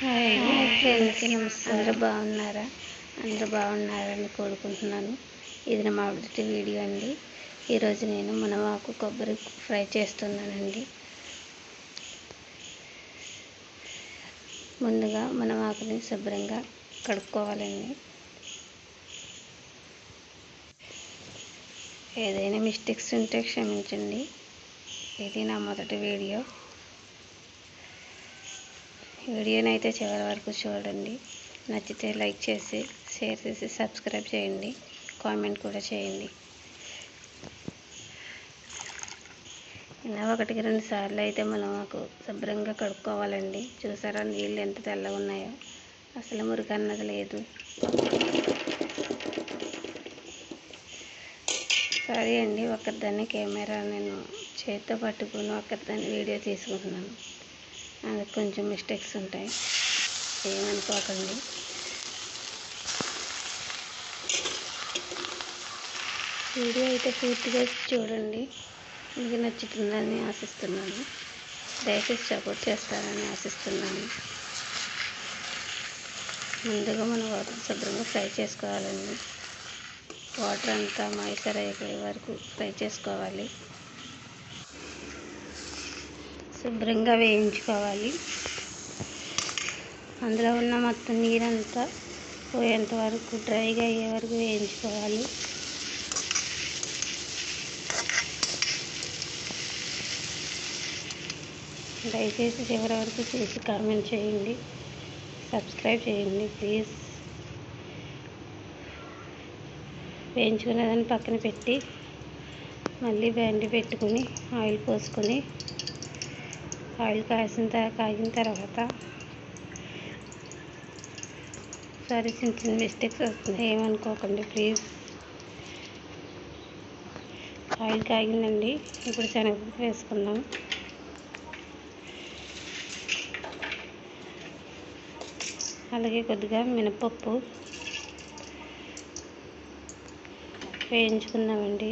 Hi friends అందరూ బాగున్నారా? అందరూ బాగున్నారని కోరుకుంటున్నాను. ఇది నా మొదటి వీడియో అండి. ఈరోజు నేను మునవాకు కొబ్బరి ఫ్రై చేస్తున్నానండి. ముందుగా మునవాకుని శుభ్రంగా కడుక్కోవాలండి. ఏదైనా మిస్టేక్స్ ఉంటే క్షమించండి. ఇది నా మొదటి వీడియో. వీడియోని అయితే చివరి వరకు చూడండి. నచ్చితే లైక్ చేసి షేర్ చేసి సబ్స్క్రైబ్ చేయండి. కామెంట్ కూడా చేయండి. ఇలా ఒకటికి రెండు సార్లు అయితే మనం మాకు శుభ్రంగా కడుక్కోవాలండి. చూసారా నీళ్ళు ఎంత తెల్లగా ఉన్నాయో. అసలు మురికి అన్నది లేదు. సరే అండి ఒకరిదాన్ని కెమెరా నేను చేతితో పట్టుకుని ఒకరిదాన్ని వీడియో తీసుకుంటున్నాను. అది కొంచెం మిస్టేక్స్ ఉంటాయి. ఏమనుకోకండి. వీడియో అయితే పూర్తిగా చూడండి. మీకు నచ్చుతుందని ఆశిస్తున్నాను. దయచేసి సపోర్ట్ చేస్తారని ఆశిస్తున్నాను. ముందుగా మనం వాటర్ శుభ్రంగా ఫ్రై చేసుకోవాలండి. వాటర్ అంతా మైసర్ అయ్యే వరకు ఫ్రై చేసుకోవాలి. శుభ్రంగా వేయించుకోవాలి. అందులో ఉన్న మొత్తం నీరంతా పోయేంత వరకు డ్రైగా అయ్యే వరకు వేయించుకోవాలి. దయచేసి చివరి వరకు చూసి కామెంట్ చేయండి. సబ్స్క్రైబ్ చేయండి ప్లీజ్. వేయించుకునేదాన్ని పక్కన పెట్టి మళ్ళీ బ్యాండి పెట్టుకుని ఆయిల్ పోసుకొని ఆయిల్ కాసిన తర్వాత కాగిన తర్వాత సారీ చిన్న చిన్న మిస్టేక్స్ వస్తున్నాయి. ఏమనుకోకండి ప్లీజ్ ఆయిల్ కాగిందండి ఇప్పుడు శనగపప్పు వేసుకుందాం. అలాగే కొద్దిగా మినపప్పు వేయించుకున్నామండి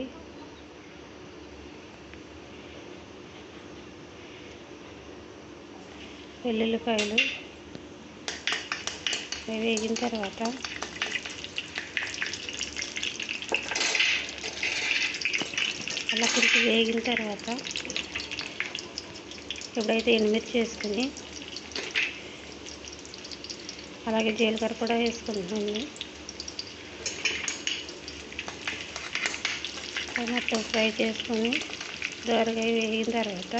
వెల్లుల్లిపాయలు. అవి వేగిన తర్వాత అలా కొంచెం వేగిన తర్వాత ఎప్పుడైతే ఎనిమిది చేసుకుని అలాగే జీలకర్ర కూడా వేసుకుంటున్నాను. మొత్తం ఫ్రై చేసుకొని దోరగా వేగిన తర్వాత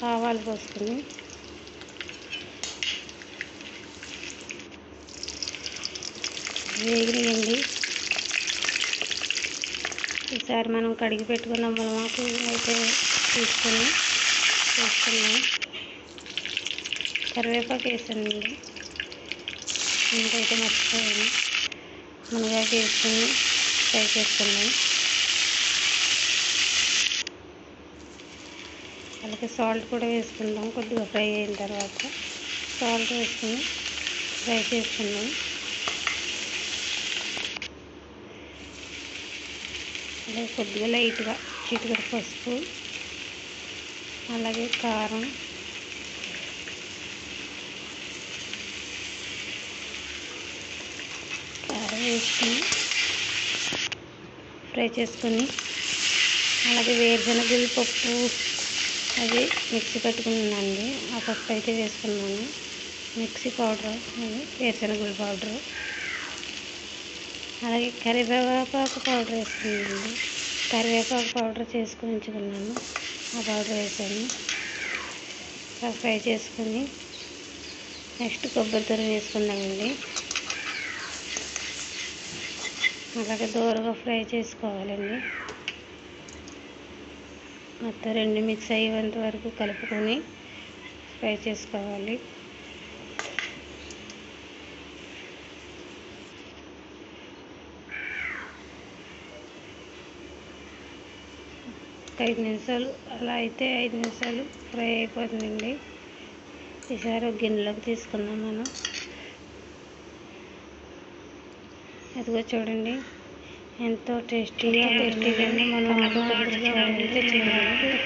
ఆవాలు పోసుకుని. వేగినాయండి. ఈసారి మనం కడిగి పెట్టుకున్న. మునమాకు అయితే తీసుకొని వేసుకున్నాం కరివేపాకు వేసానండి. ఇంకైతే మర్చిపోయాను. మునగాకు వేసుకుని ఫ్రై చేసుకున్నాం. అలాగే సాల్ట్ కూడా వేసుకుందాం. కొద్దిగా ఫ్రై అయిన తర్వాత సాల్ట్ వేసుకుని ఫ్రై చేసుకుందాం. అలాగే కొద్దిగా లైట్గా చిటికడ పసుపు అలాగే కారం. కారం వేసుకొని ఫ్రై చేసుకొని అలాగే వేరుశనగలు పప్పు అది మిక్సీ పెట్టుకున్నానండి. ఆ పప్పు అయితే వేసుకున్నాను. మిక్సీ పౌడర్ అది వేరుశనగల పౌడరు. అలాగే కరివేపాకు పౌడర్ వేసుకున్నానండి. కరివేపాకు పౌడర్ చేసుకుని ఉంచుకున్నాను. ఆ పౌడర్ వేసాను. ఫ్రై చేసుకుని నెక్స్ట్ కొబ్బరి తురుము వేసుకుందామండి. అలాగే దూరగా ఫ్రై చేసుకోవాలండి. మొత్తం రెండు మిక్స్ అయ్యేంత వరకు కలుపుకొని ఫ్రై చేసుకోవాలి. ఐదు నిమిషాలు అలా అయితే ఐదు నిమిషాలు ఫ్రై అయిపోతుందండి. ఈసారి గిన్నెలోకి తీసుకుందాం మనం. అదిగో చూడండి. ఎంతో టేస్టీగా టేస్టీగా మనం కొబ్బరి చేయాలి